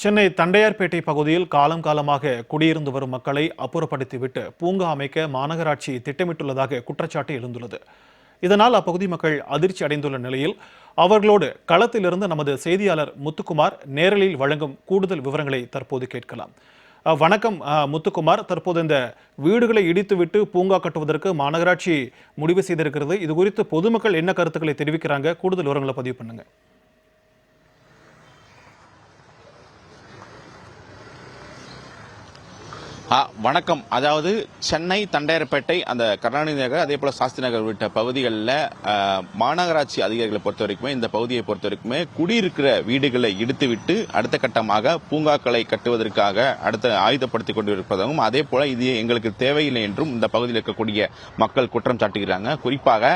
சென்னை தண்டையார்பேட்டை பகுதியில் காலம் காலமாக குடியிருந்து வரும் மக்களை அப்புறப்படுத்திவிட்டு பூங்கா அமைக்க மாநகராட்சி திட்டமிட்டுள்ளதாக குற்றச்சாட்டு எழுந்துள்ளது. இதனால் அப்பகுதி மக்கள் அதிர்ச்சி அடைந்துள்ள நிலையில் அவர்களோடு களத்திலிருந்து நமது செய்தியாளர் முத்துக்குமார் நேரலில் வழங்கும் கூடுதல் விவரங்களை தற்போது கேட்கலாம். வணக்கம் முத்துக்குமார். தற்போது இந்த வீடுகளை இடித்துவிட்டு பூங்கா கட்டுவதற்கு மாநகராட்சி முடிவு செய்திருக்கிறது. இது குறித்து பொதுமக்கள் என்ன கருத்துக்களை தெரிவிக்கிறாங்க? கூடுதல் விவரங்களை பதிவு பண்ணுங்க. வணக்கம். அதாவது சென்னை தண்டையார்பேட்டை அந்த கருணாநிதி நகர் அதே போல சாஸ்திரி நகர் உள்ளிட்ட பகுதிகளில் மாநகராட்சி அதிகாரிகளை பொறுத்த வரைக்குமே இந்த பகுதியை பொறுத்த வரைக்குமே குடியிருக்கிற வீடுகளை இடித்துவிட்டு அடுத்த கட்டமாக பூங்காக்களை கட்டுவதற்காக அடுத்த ஆயுதப்படுத்திக் கொண்டிருப்பதாகவும் அதே போல இது எங்களுக்கு தேவையில்லை என்றும் இந்த பகுதியில் இருக்கக்கூடிய மக்கள் குற்றம் சாட்டுகிறாங்க. குறிப்பாக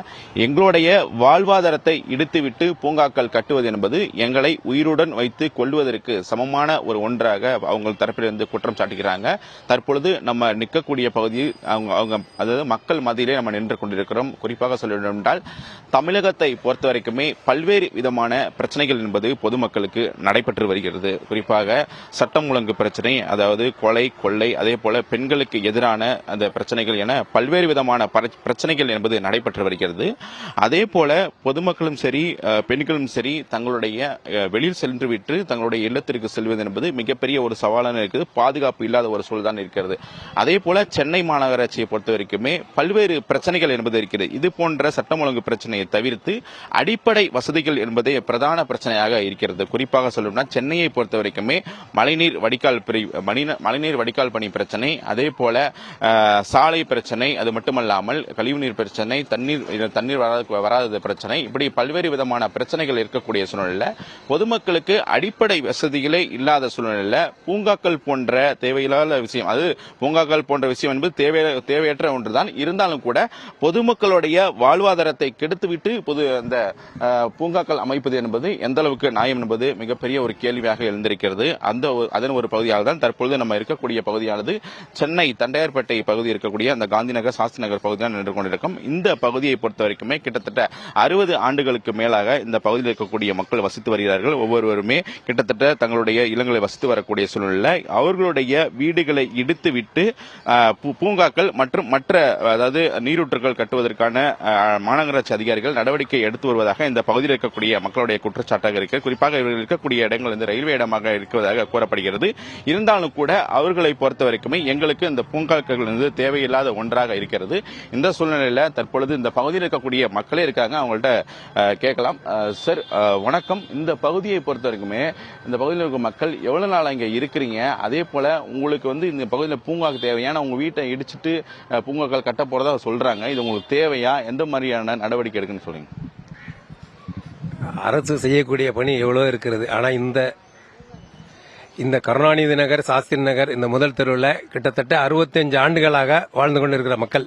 எங்களுடைய வாழ்வாதாரத்தை இடித்துவிட்டு பூங்காக்கள் கட்டுவது என்பது எங்களை உயிருடன் வைத்து கொள்வதற்கு சமமான ஒரு ஒன்றாக அவங்க தரப்பிலிருந்து குற்றம் சாட்டுகிறாங்க. தற்பொழுது நம்ம நிற்கக்கூடிய பகுதியில் அவங்க அவங்க அதாவது மக்கள் மத்தியிலே நம்ம நின்று கொண்டிருக்கிறோம். குறிப்பாக சொல்ல வேண்டும் என்றால் தமிழகத்தை பொறுத்த வரைக்குமே பல்வேறு விதமான பிரச்சனைகள் என்பது பொதுமக்களுக்கு நடைபெற்று வருகிறது. குறிப்பாக சட்டம் ஒழுங்கு பிரச்சனை அதாவது கொலை கொள்ளை அதே போல பெண்களுக்கு எதிரான அந்த பிரச்சனைகள் என பல்வேறு விதமான பர- பிரச்சனைகள் என்பது நடைபெற்று வருகிறது. அதே போல பொதுமக்களும் சரி பெண்களும் சரி தங்களுடைய வெளியில் சென்று விட்டு தங்களுடைய இல்லத்திற்கு செல்வது என்பது மிகப்பெரிய ஒரு சவாலான இருக்குது. பாதுகாப்பு இல்லாத ஒரு சூழல் தான் இருக்கிறது. அதே போல சென்னை மாநகராட்சியை பொறுத்த வரைக்குமே பல்வேறு பிரச்சனைகள் என்பது இருக்கிறது. இது போன்ற சட்டம் ஒழுங்கு பிரச்சனையை தவிர்த்து அடிப்படை வசதிகள் என்பதே பிரதான பிரச்சனையாக இருக்கிறது. குறிப்பாக சொல்லணும்னா சென்னையை பொறுத்த வரைக்குமே மழைநீர் வடிகால் பிரிவு மழைநீர் வடிகால் பணி பிரச்சனை அதே போல சாலை பிரச்சனை அது மட்டுமல்லாமல் கழிவுநீர் பிரச்சனை தண்ணீர் தண்ணீர் வராத வராதது பிரச்சனை இப்படி பல்வேறு விதமான பிரச்சனைகள் இருக்கக்கூடிய சூழ்நிலையில் பொதுமக்களுக்கு அடிப்படை வசதிகளே இல்லாத சூழ்நிலையில் பூங்காக்கள் போன்ற தேவையில்லாத விஷயம் அது பூங்காக்கள் போன்ற விஷயம் என்பது தேவை தேவையற்ற ஒன்றுதான். இருந்தாலும் கூட பொதுமக்களுடைய வாழ்வாதாரத்தை கெடுத்துவிட்டு பொது அந்த பூங்காக்கள் அமைப்பது என்பது எந்த அளவுக்கு நியாயம் என்பது மிகப்பெரிய ஒரு கேள்வியாக எழுந்திருக்கிறது. அந்த அதன் ஒரு பகுதியாக தான் தற்பொழுது நம்ம இருக்கக்கூடிய பகுதியானது சென்னை தண்டையார்பேட்டை பகுதி இருக்கக்கூடிய அந்த காந்திநகர் சாஸ்திரி நகர் பகுதியாக நின்று கொண்டிருக்கும். இந்த பகுதியை பொறுத்த வரைக்குமே கிட்டத்தட்ட அறுபது ஆண்டுகளுக்கு மேலாக இந்த பகுதியில் இருக்கக்கூடிய மக்கள் வசித்து வருகிறார்கள். ஒவ்வொருவருமே கிட்டத்தட்ட தங்களுடைய இல்லங்களை வசித்து வரக்கூடிய சூழ்நிலை அவர்களுடைய வீடுகளை இடித்துவிட்டு பூ- பூங்காக்கள் மற்றும் மற்ற அதாவது நீரூற்றுகள் கட்டுவதற்கான மாநகராட்சி அதிகாரிகள் நடவடிக்கை எடுத்து வருவதாக இந்த பகுதியில் இருக்கக்கூடிய மக்களுடைய குற்றச்சாட்டாக இருக்கு. குறிப்பாக இவர்கள் இருக்கக்கூடிய இடங்கள் வந்து ரயில்வே இடமாக இருக்குவதாக கூறப்படுகிறது. இருந்தாலும் கூட அவர்களை பொறுத்த வரைக்குமே எங்களுக்கு இந்த பூங்காக்கள் வந்து தேவையில்லாத ஒன்றாக இருக்கிறது. இந்த சூழ்நிலையில் தற்பொழுது இந்த பகுதியில் இருக்கக்கூடிய மக்களே இருக்காங்க. அவங்கள்ட்ட கேட்கலாம். சார் வணக்கம். இந்த பகுதியை பொறுத்த வரைக்குமே இந்த பகுதியில் இருக்க மக்கள் எவ்வளவு நாள் இங்க இருக்கிறீங்க? அதே போல உங்களுக்கு வந்து இந்த பகுதியில் பூங்காக்கு தேவையான உங்கள் வீட்டை இடிச்சிட்டு பூங்காக்கள் கட்ட போகிறதா சொல்கிறாங்க இது உங்களுக்கு தேவையா? எந்த மாதிரியான நடவடிக்கை எடுக்குன்னு சொல்லுங்க அரசு செய்யக்கூடிய பணி எவ்வளோ இருக்கிறது? ஆனால் இந்த இந்த கருணாநிதி நகர் சாஸ்திரி நகர் இந்த முதல் தெருவில் கிட்டத்தட்ட 65 ஆண்டுகளாக வாழ்ந்து கொண்டிருக்கிற மக்கள்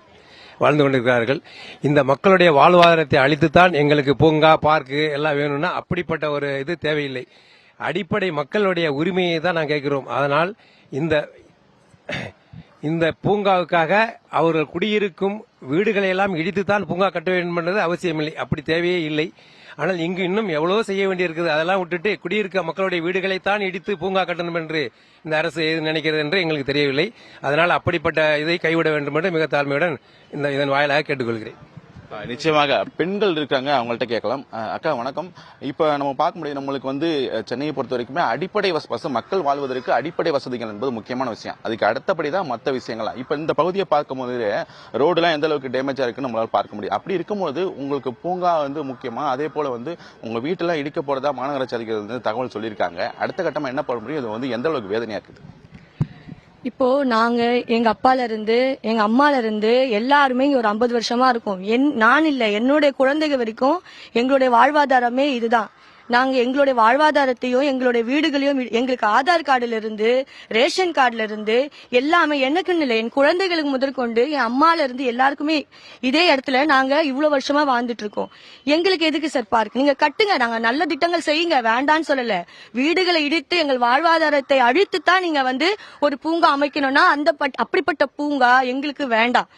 வாழ்ந்து கொண்டிருக்கிறார்கள். இந்த மக்களுடைய வாழ்வாதாரத்தை அழித்துத்தான் எங்களுக்கு பூங்கா பார்க்கு எல்லாம் வேணும்னா அப்படிப்பட்ட ஒரு இது தேவையில்லை. அடிப்படை மக்களுடைய உரிமையை தான் நான் கேட்கிறோம். அதனால் இந்த இந்த பூங்காவுக்காக அவர்கள் குடியிருக்கும் வீடுகளை எல்லாம் இடித்துத்தான் பூங்கா கட்ட வேண்டும் என்பது அவசியமில்லை. அப்படி தேவையே இல்லை. ஆனால் இங்கு இன்னும் எவ்வளவோ செய்ய வேண்டியிருக்குது. அதெல்லாம் விட்டுட்டு குடியிருக்க மக்களுடைய வீடுகளைத்தான் இடித்து பூங்கா கட்டணும் என்று இந்த அரசு எது நினைக்கிறது என்று எங்களுக்கு தெரியவில்லை. அதனால் அப்படிப்பட்ட இதை கைவிட வேண்டும் என்று மிக தாழ்மையுடன் இந்த இதன் வாயிலாக கேட்டுக்கொள்கிறேன். நிச்சயமாக பெண்கள் இருக்காங்க அவங்கள்ட்ட கேட்கலாம். அக்கா வணக்கம். இப்போ நம்ம பார்க்க முடியும் நம்மளுக்கு வந்து சென்னையை பொறுத்த வரைக்குமே அடிப்படை வச மக்கள் வாழ்வதற்கு அடிப்படை வசதிகள் என்பது முக்கியமான விஷயம். அதுக்கு அடுத்தபடி தான் மற்ற விஷயங்களா இப்போ இந்த பகுதியை பார்க்கும்போது ரோடுலாம் எந்த அளவுக்கு டேமேஜாக இருக்குன்னு நம்மளால் பார்க்க முடியும். அப்படி இருக்கும்போது உங்களுக்கு பூங்கா வந்து முக்கியமாக அதே போல் வந்து உங்கள் வீட்டில் இடிக்க போகிறதா மாநகராட்சி அதிகாரிகள் வந்து தகவல் சொல்லியிருக்காங்க. அடுத்த கட்டமாக என்ன பண்ண முடியும்? இது வந்து எந்த அளவுக்கு வேதனையாக இருக்குது? இப்போ நாங்க எங்க அப்பால இருந்து எங்க அம்மால இருந்து எல்லாருமே இங்க ஒரு ஐம்பது வருஷமா இருக்கோம். என் நான் இல்ல என்னுடைய குழந்தைங்க வரைக்கும் எங்களுடைய வாழ்வாதாரமே இதுதான். நாங்க எங்களுடைய வாழ்வாதாரத்தையும் எங்களுடைய வீடுகளையும் எங்களுக்கு ஆதார் கார்டுல இருந்து ரேஷன் கார்டுல இருந்து எல்லாமே எனக்குன்னு இல்லை என் குழந்தைகளுக்கு முதற்கொண்டு என் அம்மால இருந்து எல்லாருக்குமே இதே இடத்துல நாங்க இவ்வளவு வருஷமா வாழ்ந்துட்டு இருக்கோம் எங்களுக்கு எதுக்கு சார் பார்க் நீங்க கட்டுங்க நாங்க நல்ல திட்டங்கள் செய்யுங்க. வேண்டான்னு சொல்லல. வீடுகளை இடித்து எங்கள் வாழ்வாதாரத்தை அழித்து தான் நீங்க வந்து ஒரு பூங்கா அமைக்கணும்னா அந்த பட்- அப்படிப்பட்ட பூங்கா எங்களுக்கு வேண்டாம்.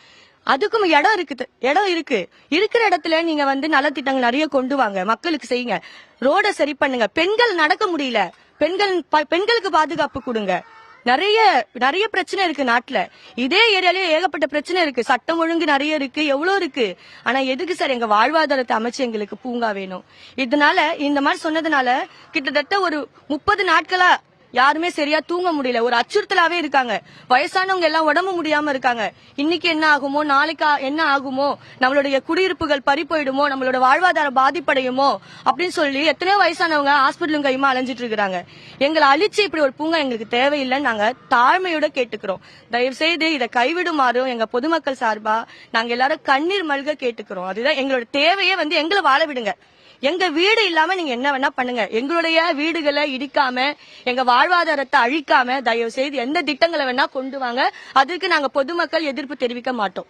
அதுக்கும் இடம் இருக்குது. இடம் இருக்கு. இருக்கிற இடத்துல நீங்க வந்து நலத்திட்டங்கள் நிறைய கொண்டு வாங்க. மக்களுக்கு செய்யுங்க. ரோட சரி பண்ணுங்க. பெண்கள் நடக்க முடியல. பெண்கள் ப- பெண்களுக்கு பாதுகாப்பு கொடுங்க. நிறைய நிறைய பிரச்சனை இருக்கு நாட்டுல. இதே ஏரியாலயே ஏகப்பட்ட பிரச்சனை இருக்கு. சட்டம் ஒழுங்கு நிறைய இருக்கு. எவ்வளவு இருக்கு? ஆனா எதுக்கு சார் எங்க வாழ்வாதாரத்தை அமைச்சு எங்களுக்கு பூங்கா வேணும்? இதனால இந்த மாதிரி சொன்னதுனால கிட்டத்தட்ட ஒரு முப்பது நாட்களா யாருமே சரியா தூங்க முடியல. ஒரு அச்சுறுத்தலாவே இருக்காங்க. வயசானவங்க எல்லாம் உடம்பு முடியாம இருக்காங்க. இன்னைக்கு என்ன ஆகுமோ நாளைக்கு என்ன ஆகுமோ நம்மளுடைய குடியிருப்புகள் பறி போயிடுமோ நம்மளோட வாழ்வாதாரம் பாதிப்படையுமோ அப்படின்னு சொல்லி எத்தனையோ வயசானவங்க ஹாஸ்பிட்டலும் கையுமா அலைஞ்சிட்டு இருக்கிறாங்க. எங்களை அழிச்சு இப்படி ஒரு பூங்கா எங்களுக்கு தேவையில்லைன்னு நாங்க தாழ்மையோட கேட்டுக்கிறோம். தயவு செய்து இதை கைவிடுமாறும் எங்க பொதுமக்கள் சார்பா நாங்க எல்லாரும் கண்ணீர் மல்க கேட்டுக்கிறோம். அதுதான் எங்களோட தேவையே வந்து எங்களை வாழ விடுங்க. எங்க வீடு இல்லாம நீங்க என்ன வேணா பண்ணுங்க. எங்களுடைய வீடுகளை இடிக்காம எங்க வாழ்வாதாரத்தை அழிக்காம தயவு செய்து எந்த திட்டங்களை வேணா கொண்டு வாங்க. அதுக்கு நாங்க பொதுமக்கள் எதிர்ப்பு தெரிவிக்க மாட்டோம்.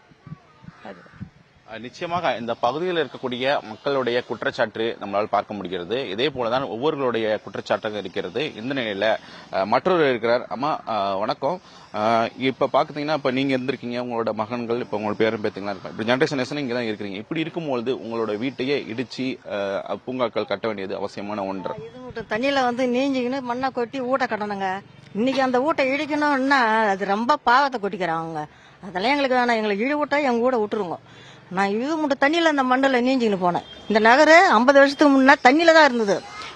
நிச்சயமாக இந்த பகுதியில் இருக்கக்கூடிய மக்களுடைய குற்றச்சாட்டு நம்மளால் பார்க்க முடிகிறது. இதே போலதான் ஒவ்வொருவருடைய குற்றச்சாட்டாக இருக்கிறது. இந்த நிலையில மற்றொரு இருக்கிறார். அம்மா வணக்கம். இப்ப பாத்தீங்கன்னா இப்ப நீங்க இருந்திருக்கீங்க உங்களோட மகன்கள் இப்ப உங்களோட பேரும் பேத்தீங்களா இருப்பாங்க. இப்ப ஜென்ரேஷன் இங்க தான் இருக்கிறீங்க. இப்படி இருக்கும்போது உங்களோட வீட்டையே இடிச்சு பூங்காக்கள் கட்ட வேண்டியது அவசியமான ஒன்று. தண்ணியில வந்து நீஞ்சிக்கின்னு மண்ணை கொட்டி ஊட்ட கட்டணுங்க. இன்னைக்கு அந்த ஊட்டை இடிக்கணும்னா அது ரொம்ப பாவத்தை கொட்டிக்கிறாங்க. அதெல்லாம் எங்களுக்கு வேணாம். எங்களை இழி விட்டா எங்க கூட விட்டுருங்க. நான் இது மட்டும் தண்ணியில் அந்த மண்ணில் நீஞ்சிக்கின்னு போனேன். இந்த நகரு ஐம்பது வருஷத்துக்கு முன்னே தண்ணியில் தான் இருந்தது.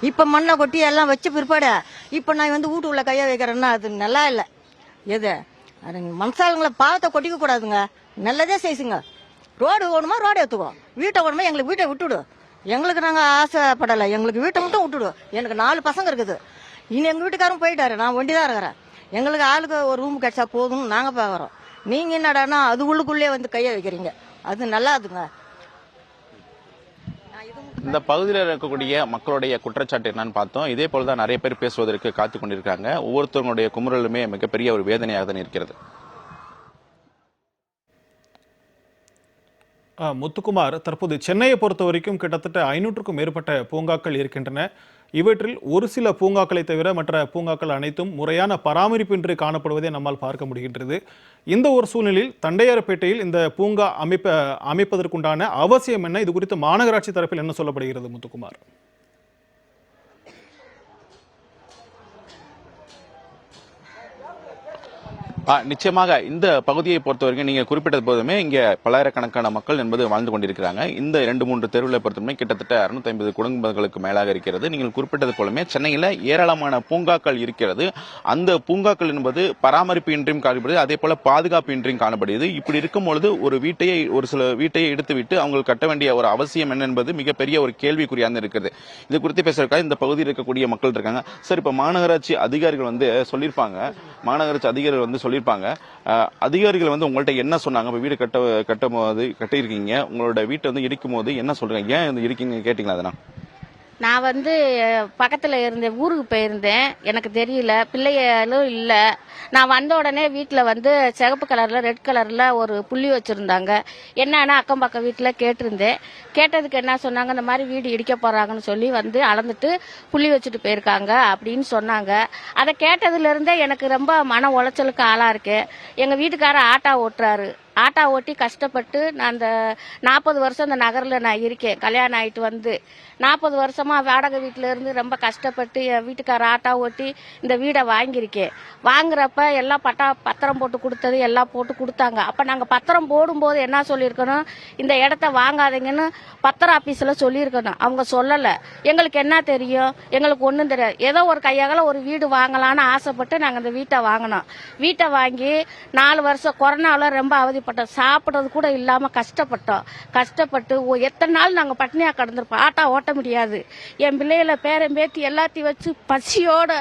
இப்போ மண்ணை கொட்டி எல்லாம் வச்சு பிற்பாடு இப்போ நான் வந்து வீட்டுக்குள்ளே கையை வைக்கிறேன்னா அது நல்லா இல்லை. எது? அது மனசாளுங்களை பாவத்தை கொட்டிக்க கூடாதுங்க. நல்லதே செய்சுங்க. ரோடு ஓடுமா ரோடு ஏற்றுக்கோ வீட்டை ஓடுமா எங்களுக்கு வீட்டை விட்டுடு எங்களுக்கு நாங்கள் ஆசைப்படலை. எங்களுக்கு வீட்டை மட்டும் விட்டுடு எனக்கு நாலு பசங்க இருக்குது. இனி எங்கள் வீட்டுக்காரரும் போயிட்டாரு. நான் ஒண்டி தான் இருக்கிறேன். எங்களுக்கு ஆளுக்கு ஒரு ரூம் கிடைச்சா போதும்னு நாங்கள் பார்க்குறோம் நீங்கள் என்னடான்னா அது உள்ளுக்குள்ளே வந்து கையை வைக்கிறீங்க. அது நல்லாதுங்க. இந்த பகுதியில் இருக்கக்கூடிய மக்களுடைய குற்றச்சாட்டு என்னன்னு பார்த்தோம். இதே போலதான் நிறைய பேர் பேசுவதற்கு காத்து கொண்டிருக்காங்க. ஒவ்வொருத்தவங்களுடைய குமுறலுமே மிகப்பெரிய ஒரு வேதனையாக தான் இருக்கிறது. ஆ, முத்துக்குமார் தற்போது சென்னையை பொறுத்த வரைக்கும் கிட்டத்தட்ட ஐநூற்றுக்கும் மேற்பட்ட பூங்காக்கள் இருக்கின்றன. இவற்றில் ஒரு சில பூங்காக்களை தவிர மற்ற பூங்காக்கள் அனைத்தும் முறையான பராமரிப்பின்றி காணப்படுவதை நம்மால் பார்க்க முடிகின்றது. இந்த ஒரு சூழ்நிலையில் தண்டையார்பேட்டையில் இந்த பூங்கா அமைப்ப அமைப்பதற்குண்டான அவசியம் என்ன? இது குறித்து மாநகராட்சி தரப்பில் என்ன சொல்லப்படுகிறது முத்துக்குமார்? நிச்சயமாக இந்த பகுதியை பொறுத்தவரைக்கும் நீங்க குறிப்பிட்டது போதுமே இங்க பல்லாயிரக்கணக்கான மக்கள் என்பது வாழ்ந்து கொண்டிருக்கிறாங்க. இந்த இரண்டு மூன்று தெருவில் பொறுத்தவரை கிட்டத்தட்ட 650 ஐம்பது குடும்பங்களுக்கு மேலாக இருக்கிறது. நீங்கள் குறிப்பிட்டது போலமே சென்னையில் ஏராளமான பூங்காக்கள் இருக்கிறது. அந்த பூங்காக்கள் என்பது பராமரிப்பு இன்றியும் காணப்படுது அதே போல பாதுகாப்பு இன்றியும் காணப்படுகிறது. இப்படி இருக்கும் பொழுது ஒரு வீட்டையை ஒரு சில வீட்டையை எடுத்துவிட்டு அவங்க கட்ட வேண்டிய ஒரு அவசியம் என்ன என்பது மிகப்பெரிய ஒரு கேள்விக்குறியாக இருக்கிறது இது குறித்து பேசுறதுக்காக இந்த பகுதியில் இருக்கக்கூடிய மக்கள் இருக்காங்க. சார் இப்போ மாநகராட்சி அதிகாரிகள் வந்து சொல்லியிருப்பாங்க. மாநகராட்சி அதிகாரிகள் வந்து சொல்லி சொல்லியிருப்பாங்க. அதிகாரிகள் வந்து உங்கள்கிட்ட என்ன சொன்னாங்க? இப்போ வீடு கட்ட கட்டும் போது கட்டியிருக்கீங்க. உங்களோட வீட்டை வந்து இடிக்கும் போது என்ன சொல்றீங்க? ஏன் இருக்கீங்க இடிக்கீங்க கேட்டீங்களா அதெல்லாம்? நான் வந்து பக்கத்தில் இருந்தேன் ஊருக்கு போயிருந்தேன். எனக்கு தெரியல. பிள்ளைகளும் இல்லை. நான் வந்த உடனே வீட்டில் வந்து சிகப்பு கலரில் ரெட் கலரில் ஒரு புள்ளி வச்சுருந்தாங்க. என்னன்னா அக்கம் பக்கம் வீட்டில் கேட்டிருந்தேன். கேட்டதுக்கு என்ன சொன்னாங்க? இந்த மாதிரி வீடு இடிக்க போகிறாங்கன்னு சொல்லி வந்து அளந்துட்டு புள்ளி வச்சுட்டு போயிருக்காங்க அப்படின்னு சொன்னாங்க. அதை கேட்டதுலேருந்தே எனக்கு ரொம்ப மன உளைச்சலுக்கு ஆளாக இருக்கேன். எங்கள் வீட்டுக்காரர் ஆட்டோ ஓட்டுறாரு. ஆட்டோ ஓட்டி கஷ்டப்பட்டு நான் அந்த நாற்பது வருஷம் இந்த நகரில் நான் இருக்கேன். கல்யாணம் ஆகிட்டு வந்து நாற்பது வருஷமாக வாடகை வீட்டில் இருந்து ரொம்ப கஷ்டப்பட்டு என் வீட்டுக்கார ஆட்டோ ஓட்டி இந்த வீடை வாங்கியிருக்கேன். வாங்குறப்ப எல்லாம் பட்டா பத்திரம் போட்டு கொடுத்தது எல்லாம் போட்டு கொடுத்தாங்க. அப்போ நாங்கள் பத்திரம் போடும்போது என்ன சொல்லியிருக்கணும்? இந்த இடத்த வாங்காதீங்கன்னு பத்திரம் ஆஃபீஸில் சொல்லியிருக்கணும். அவங்க சொல்லலை. எங்களுக்கு என்ன தெரியும்? எங்களுக்கு ஒன்றும் தெரியாது. ஏதோ ஒரு கையால் ஒரு வீடு வாங்கலான்னு ஆசைப்பட்டு நாங்கள் இந்த வீட்டை வாங்கினோம். வீட்டை வாங்கி நாலு வருஷம் கொரோனாவில் ரொம்ப அவதி கஷ்டப்பட்டோம். சாப்பிட்றது கூட இல்லாமல் கஷ்டப்பட்டோம். கஷ்டப்பட்டு ஓ எத்தனை நாள் நாங்கள் பட்னியாக கிடந்திருப்போம்? ஆட்டா ஓட்ட முடியாது. என் பிள்ளைகளை பேரன் பேத்தி எல்லாத்தையும் வச்சு பசியோட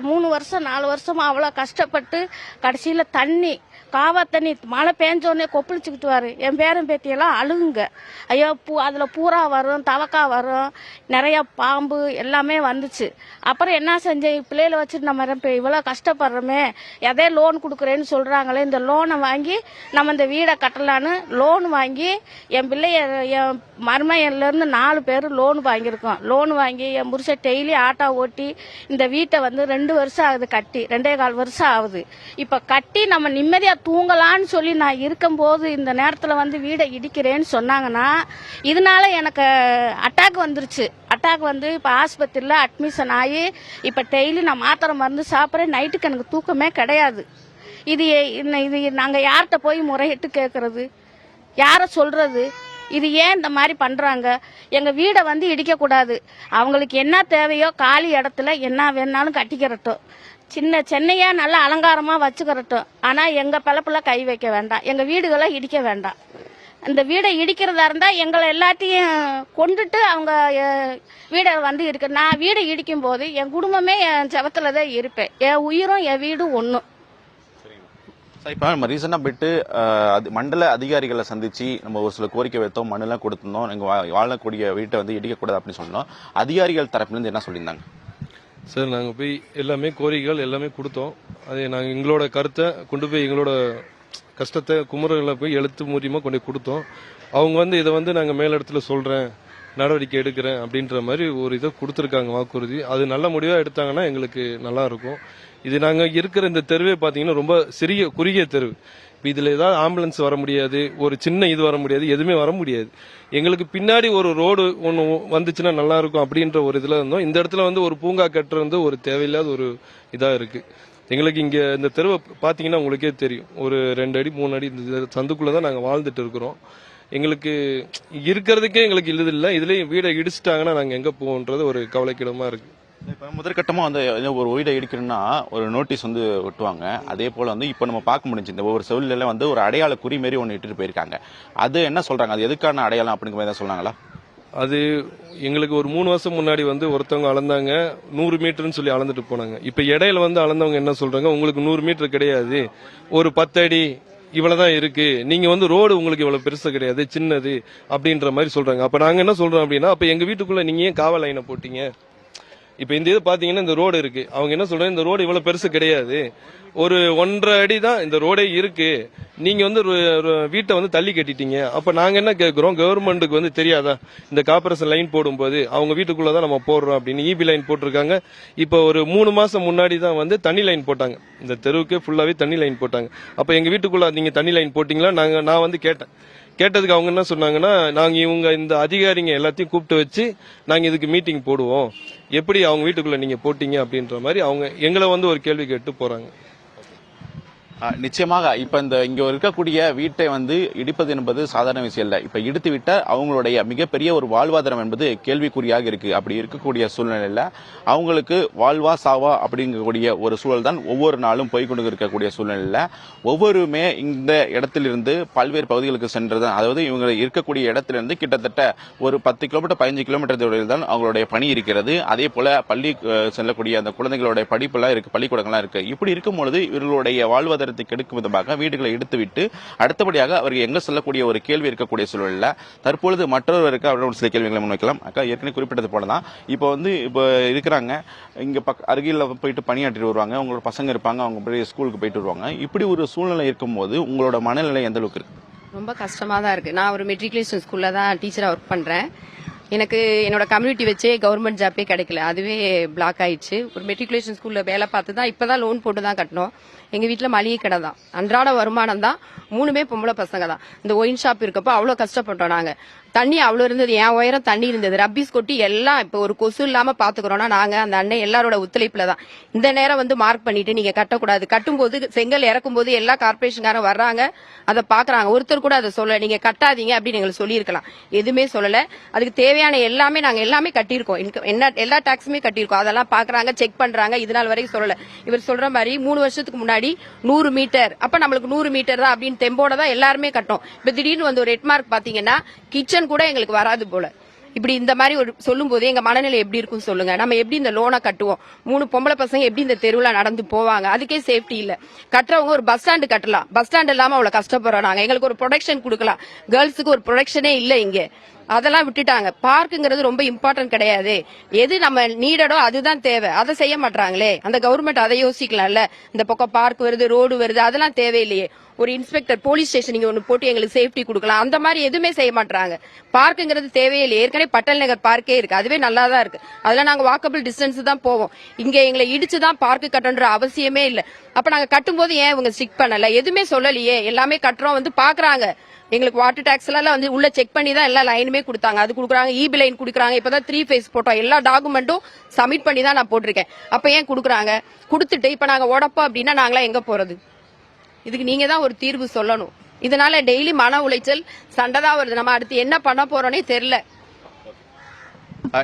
மூணு வருஷம் நாலு வருஷமா அவ்வளோ கஷ்டப்பட்டு கடைசியில் தண்ணி காவா தண்ணி மழை பேஞ்சோடனே கொப்பளிச்சுக்கிட்டுவாரு. என் பேரன் பேத்தியெல்லாம் அழுகுங்க. ஐயோ பூ அதில் பூரா வரும் தவக்கா வரும் நிறையா பாம்பு எல்லாமே வந்துச்சு. அப்புறம் என்ன செஞ்சேன்? பிள்ளைகளை வச்சுட்டு நம்ம இப்போ இவ்வளோ கஷ்டப்படுறோமே எதே லோன் கொடுக்குறேன்னு சொல்கிறாங்களே இந்த லோனை வாங்கி நம்ம இந்த வீடை கட்டலான்னு லோன் வாங்கி என் பிள்ளைய என் மருமையிலேருந்து நாலு பேர் லோன் வாங்கியிருக்கோம். லோன் வாங்கி என் புருஷன் டெய்லி ஆட்டோ ஓட்டி இந்த வீட்டை வந்து ரெண்டு ரெண்டு வருஷம் ஆகுது கட்டி. ரெண்டே கால் வருஷம் ஆகுது. இப்போ கட்டி நம்ம நிம்மதியாக தூங்கலான்னு சொல்லி நான் இருக்கும்போது இந்த நேரத்தில் வந்து வீடை இடிக்கிறேன்னு சொன்னாங்கன்னா இதனால எனக்கு அட்டாக் வந்துருச்சு. அட்டாக் வந்து இப்போ ஆஸ்பத்திரியில் அட்மிஷன் ஆகி இப்போ டெய்லி நான் மாத்திரை மருந்து சாப்பிட்றேன். நைட்டுக்கு எனக்கு தூக்கமே கிடையாது. இது இது நாங்கள் யார்கிட்ட போய் முறையிட்டு கேட்குறது யாரை சொல்கிறது இது ஏன் இந்த மாதிரி பண்றாங்க? எங்க வீடை வந்து இடிக்கக்கூடாது அவங்களுக்கு என்ன தேவையோ காலி இடத்துல என்ன வேணாலும் கட்டிக்கிறட்டும். சின்ன சென்னையா நல்லா அலங்காரமா வச்சுக்கிறட்டும். ஆனா எங்க பிளப்புல கை வைக்க வேண்டாம். எங்க வீடுகளை இடிக்க வேண்டாம். இந்த வீடை இடிக்கிறதா இருந்தா எங்களை எல்லாத்தையும் கொண்டுட்டு அவங்க வீடை வந்து இருக்கு. நான் வீடை இடிக்கும் போது என் குடும்பமே என் செவத்துல தான் இருப்பேன். என் உயிரும் என் வீடும் ஒன்றும் சார் இப்போ நம்ம ரீசெண்டாக போயிட்டு அது மண்டல அதிகாரிகளை சந்தித்து நம்ம ஒரு சில கோரிக்கை வைத்தோம் மனுலாம் கொடுத்துருந்தோம் எங்கள் வாழக்கூடிய வீட்டை வந்து இடிக்கக்கூடாது அப்படின்னு சொன்னோம். அதிகாரிகள் தரப்புலேருந்து என்ன சொல்லியிருந்தாங்க? சார் நாங்கள் போய் எல்லாமே கோரிக்கைகள் எல்லாமே கொடுத்தோம். அது நாங்கள் எங்களோட கருத்தை கொண்டு போய் எங்களோட கஷ்டத்தை குமுறங்களை போய் எழுத்து மூலியமாக கொண்டு கொடுத்தோம். அவங்க வந்து இதை வந்து நாங்கள் மேலிடத்துல சொல்கிறேன் நடவடிக்கை எடுக்கிறேன் அப்படின்ற மாதிரி ஒரு இதை கொடுத்துருக்காங்க வாக்குறுதி. அது நல்ல முடிவாக எடுத்தாங்கன்னா எங்களுக்கு நல்லா இருக்கும். இது நாங்கள் இருக்கிற இந்த தெருவே பார்த்தீங்கன்னா ரொம்ப சிறிய குறுகிய தெரு இப்போ இதில் ஏதாவது ஆம்புலன்ஸ் வர முடியாது ஒரு சின்ன இது வர முடியாது எதுவுமே வர முடியாது. எங்களுக்கு பின்னாடி ஒரு ரோடு ஒன்று வந்துச்சுன்னா நல்லா இருக்கும் அப்படின்ற ஒரு இதில் இருந்தோம். இந்த இடத்துல வந்து ஒரு பூங்கா கட்டுறது வந்து ஒரு தேவையில்லாத ஒரு இதாக இருக்குது எங்களுக்கு இங்கே இந்த தெருவை பார்த்தீங்கன்னா உங்களுக்கே தெரியும். ஒரு ரெண்டு அடி மூணு அடி இந்த சந்துக்குள்ளே தான் நாங்கள் வாழ்ந்துட்டு இருக்கிறோம். எங்களுக்கு இருக்கிறதுக்கே எங்களுக்கு இது இல்லை. இதுலயும் வீடை இடிச்சிட்டாங்கன்னா நாங்கள் எங்கே போவோன்றது ஒரு கவலைக்கிடமா இருக்கு. இப்போ முதற்கட்டமாக வந்து ஒரு வீடை இடிக்கணும்னா ஒரு நோட்டீஸ் வந்து ஒட்டுவாங்க. அதே போல் வந்து இப்போ நம்ம பார்க்க முடிஞ்சு இந்த ஒவ்வொரு செவிலில் வந்து ஒரு அடையாள குறி மாரி ஒன்று இட்டுட்டு போயிருக்காங்க. அது என்ன சொல்றாங்க? அது எதுக்கான அடையாளம் அப்படிங்கிற மாதிரி தான் சொன்னாங்களா? அது எங்களுக்கு ஒரு மூணு வருஷம் முன்னாடி வந்து ஒருத்தவங்க அளந்தாங்க. நூறு மீட்டர்னு சொல்லி அளந்துட்டு போனாங்க. இப்ப இடையில வந்து அளந்தவங்க என்ன சொல்றாங்க? உங்களுக்கு நூறு மீட்டர் கிடையாது. ஒரு பத்தடி இவ்வளவுதான் இருக்கு. நீங்க வந்து ரோடு உங்களுக்கு இவ்வளவு பெருசு கிடையாது சின்னது அப்படின்ற மாதிரி சொல்றாங்க. அப்ப நாங்க என்ன சொல்றோம் அப்படின்னா அப்ப எங்க வீட்டுக்குள்ள நீங்க ஏன் காவல் லைனை போட்டீங்க? இப்போ இந்த இது பார்த்தீங்கன்னா இந்த ரோடு இருக்குது அவங்க என்ன சொல்கிறாங்க இந்த ரோடு இவ்வளோ பெருசு கிடையாது. ஒரு ஒன்றரை அடி தான் இந்த ரோடே இருக்குது நீங்கள் வந்து ஒரு- வீட்டை வந்து தள்ளி கட்டிட்டீங்க. அப்போ நாங்கள் என்ன கேட்குறோம் கவர்மெண்ட்டுக்கு வந்து தெரியாதா? இந்த கார்பரேஷன் லைன் போடும்போது அவங்க வீட்டுக்குள்ளே தான் நம்ம போடுறோம் அப்படின்னு இபி லைன் போட்டிருக்காங்க. இப்போ ஒரு மூணு மாதம் முன்னாடி தான் வந்து தண்ணி லைன் போட்டாங்க. இந்த தெருவுக்கே ஃபுல்லாகவே தண்ணி லைன் போட்டாங்க. அப்போ எங்கள் வீட்டுக்குள்ளே நீங்கள் தண்ணி லைன் போட்டிங்களா? நாங்கள் நான் வந்து கேட்டேன். கேட்டதுக்கு அவங்க என்ன சொன்னாங்கன்னா நாங்கள் இவங்க இந்த அதிகாரிங்க எல்லாத்தையும் கூப்பிட்டு வச்சு நாங்கள் இதுக்கு மீட்டிங் போடுவோம். எப்படி அவங்க வீட்டுக்குள்ளே நீங்கள் போட்டீங்க? அப்படின்ற மாதிரி அவங்க எங்களை வந்து ஒரு கேள்வி கேட்டு போகிறாங்க நிச்சயமாக இப்ப இந்த இங்க இருக்கக்கூடிய வீட்டை வந்து இடிப்பது என்பது சாதாரண விஷயம் இல்ல. இப்ப இடித்து விட்டால் அவங்களுடைய மிகப்பெரிய ஒரு வாழ்வாதாரம் என்பது கேள்விக்குறியாக இருக்கு. அப்படி இருக்கக்கூடிய சூழ்நிலையில அவங்களுக்கு வாழ்வா சாவா அப்படிங்கக்கூடிய ஒரு சூழல் தான் ஒவ்வொரு நாளும் போய்கொண்டு இருக்கக்கூடிய சூழ்நிலையில ஒவ்வொருமே இந்த இடத்திலிருந்து பல்வேறு பகுதிகளுக்கு சென்றதான் அதாவது இவங்க இருக்கக்கூடிய இடத்திலிருந்து கிட்டத்தட்ட ஒரு பத்து கிலோமீட்டர் பதினஞ்சு கிலோமீட்டர் தொழில் தான் அவங்களுடைய பணி இருக்கிறது. அதே போல பள்ளி செல்லக்கூடிய அந்த குழந்தைகளுடைய படிப்பெல்லாம் இருக்கு பள்ளிக்கூடங்கள்லாம் இருக்கு. இப்படி இருக்கும் பொழுது இவர்களுடைய வாழ்வாதாரத்தை கெடுக்கும் விதமாக வீடுகளை எடுத்துவிட்டு அடுத்தபடியாக அவர்கள் எங்க சொல்லக்கூடிய ஒரு கேள்வி இருக்கக்கூடிய சூழலில் தற்பொழுது மற்றொருவருக்கு அவர்கள் ஒரு சில கேள்விகளை முன்வைக்கலாம். அக்கா ஏற்கனவே குறிப்பிட்டது போல தான் இப்போ வந்து இப்போ இருக்கிறாங்க. இங்க பக்க அருகில் போயிட்டு பணியாற்றிட்டு வருவாங்க. உங்களோட பசங்க இருப்பாங்க. அவங்க போய் ஸ்கூலுக்கு போயிட்டு வருவாங்க. இப்படி ஒரு சூழ்நிலை இருக்கும்போது உங்களோட மனநிலை எந்த அளவுக்கு இருக்கு? ரொம்ப கஷ்டமாக தான் இருக்குது நான் ஒரு மெட்ரிகுலேஷன் ஸ்கூலில் தான் டீச்சராக ஒர்க் பண்ணுறேன் எனக்கு என்னோட கம்யூனிட்டி வச்சே கவர்மெண்ட் ஜாப்பே கிடைக்கல. அதுவே பிளாக் ஆயிடுச்சு. ஒரு மெட்ரிகுலேஷன் ஸ்கூலில் வேலை பார்த்து தான் இப்போ தான் லோன் போட்டு தான் கட்டினோம் எங்கள் வீட்டில் மளிகை கடை தான். அன்றாட வருமானம் தான் மூணுமே பொம்பளை பசங்க தான். இந்த ஒயின் ஷாப் இருக்கப்போ அவ்வளோ கஷ்டப்பட்டோம் நாங்கள் தண்ணி அவ்வளோ இருந்தது. என் உயரம் தண்ணி இருந்தது. ரப்பீஸ் கொட்டி எல்லாம் இப்போ ஒரு கொசு இல்லாம பாத்துக்கிறோம்னா நாங்க அந்த அண்ணன் எல்லாரோட ஒத்துழைப்பில் தான். இந்த நேரம் வந்து மார்க் பண்ணிட்டு நீங்க கட்டக்கூடாது. கட்டும்போது செங்கல் இறக்கும் போது எல்லா கார்பரேஷன்காரன் வர்றாங்க. அதை பாக்குறாங்க. ஒருத்தர் கூட அதை சொல்ல நீங்க கட்டாதீங்க அப்படின்னு எங்களுக்கு சொல்லியிருக்கலாம். எதுவுமே சொல்லல. அதுக்கு தேவையான எல்லாமே நாங்க எல்லாமே கட்டியிருக்கோம். என்ன எல்லா டாக்ஸுமே கட்டியிருக்கோம். அதெல்லாம் பாக்குறாங்க செக் பண்றாங்க. இது நாள் வரைக்கும் சொல்லல. இவர் சொல்ற மாதிரி மூணு வருஷத்துக்கு முன்னாடி நூறு மீட்டர் அப்ப நம்மளுக்கு நூறு மீட்டர் தான் அப்படின்னு தெம்போட தான் எல்லாருமே கட்டோம். இப்ப திடீர்னு வந்து ஒரு ரெட்மார்க் பாத்தீங்கன்னா கிச்சன் கூட எங்களுக்கு வராது போல. இப்படி இந்த மாதிரி ஒரு சொல்லும் போது எங்க மனநிலை எப்படி இருக்கும் சொல்லுங்க. நம்ம எப்படி இந்த லோனை கட்டுவோம்? மூணு பொம்பளை பசங்க எப்படி இந்த தெருவில் நடந்து போவாங்க? அதுக்கே சேஃப்டி இல்ல. கட்டுறவங்க ஒரு பஸ் ஸ்டாண்டு கட்டலாம். பஸ் ஸ்டாண்ட் இல்லாம அவ்வளவு கஷ்டப்படுறோம் நாங்க. எங்களுக்கு ஒரு ப்ரொடக்ஷன் கொடுக்கலாம். கேர்ள்ஸுக்கு ஒரு ப்ரொடக்ஷனே இல்ல இங்க. அதெல்லாம் விட்டுட்டாங்க. பார்க்குங்கிறது ரொம்ப இம்பார்ட்டன்ட் கிடையாது. எது நம்ம நீடடோ அதுதான் தேவை. அதை செய்ய மாட்டாங்களே அந்த கவர்மெண்ட் அதை யோசிக்கலாம்ல. இந்த பக்கம் பார்க் வருது ரோடு வருது அதெல்லாம் தேவையில்லையே. ஒரு இன்ஸ்பெக்டர் போலீஸ் ஸ்டேஷன் நீங்க ஒன்னு போட்டு எங்களுக்கு சேஃப்டி கொடுக்கலாம். அந்த மாதிரி எதுவுமே செய்ய மாட்டாங்க பார்க்குங்கிறது தேவையில்லை ஏற்கனவே பட்டல் நகர் பார்க்கே இருக்கு. அதுவே நல்லா தான் இருக்கு. அதெல்லாம் நாங்க வாக்கபிள் டிஸ்டன்ஸ் தான் போவோம். இங்க எங்களை இடிச்சு தான் பார்க்கு கட்டணுன்ற அவசியமே இல்லை. அப்ப நாங்க கட்டும்போது ஏன் இவங்க ஸ்டிக் பண்ணல? எதுவுமே சொல்லலையே. எல்லாமே கட்டுறோம் வந்து பாக்குறாங்க. எங்களுக்கு வாட்டர் டேக்ஸ் எல்லாம் வந்து உள்ள செக் பண்ணி தான் எல்லா லைனுமே கொடுத்தாங்க. அது கொடுக்குறாங்க இபி லைன் கொடுக்குறாங்க. இப்பதான் த்ரீ ஃபேஸ் போட்டோம். எல்லா டாக்குமெண்ட்டும் சப்மிட் பண்ணி தான் நான் போட்டிருக்கேன். அப்ப ஏன் கொடுக்குறாங்க? கொடுத்துட்டு இப்ப நாங்க உடப்போம் அப்படின்னா நாங்களாம் எங்க போறது? இதுக்கு நீங்க தான் ஒரு தீர்வு சொல்லணும். இதனால டெய்லி மன உளைச்சல் சண்டை தான் வருது. நம்ம அடுத்து என்ன பண்ண போறோன்னே தெரியல.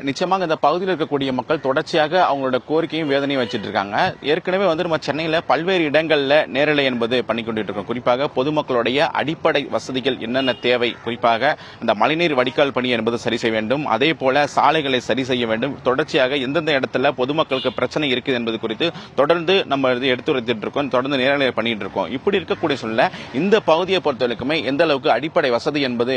நிச்சயமாக இந்த பகுதியில் இருக்கக்கூடிய மக்கள் தொடர்ச்சியாக அவங்களோட கோரிக்கையும் வேதனையும் வச்சுட்டு இருக்காங்க ஏற்கனவே வந்து நம்ம சென்னையில் பல்வேறு இடங்களில் நேரலை என்பது பண்ணி கொண்டுட்டு இருக்கோம் குறிப்பாக பொதுமக்களுடைய அடிப்படை வசதிகள் என்னென்ன தேவை? குறிப்பாக இந்த மழைநீர் வடிகால் பணி என்பது சரி செய்ய வேண்டும். அதே போல சாலைகளை சரி செய்ய வேண்டும். தொடர்ச்சியாக எந்தெந்த இடத்துல பொதுமக்களுக்கு பிரச்சனை இருக்குது என்பது குறித்து தொடர்ந்து நம்ம இது எடுத்துரைத்துட்டு இருக்கோம் தொடர்ந்து நேரலை பண்ணிட்டு இருக்கோம் இப்படி இருக்கக்கூடிய சூழ்நிலை இந்த பகுதியை பொறுத்தவரைக்குமே எந்த அளவுக்கு அடிப்படை வசதி என்பது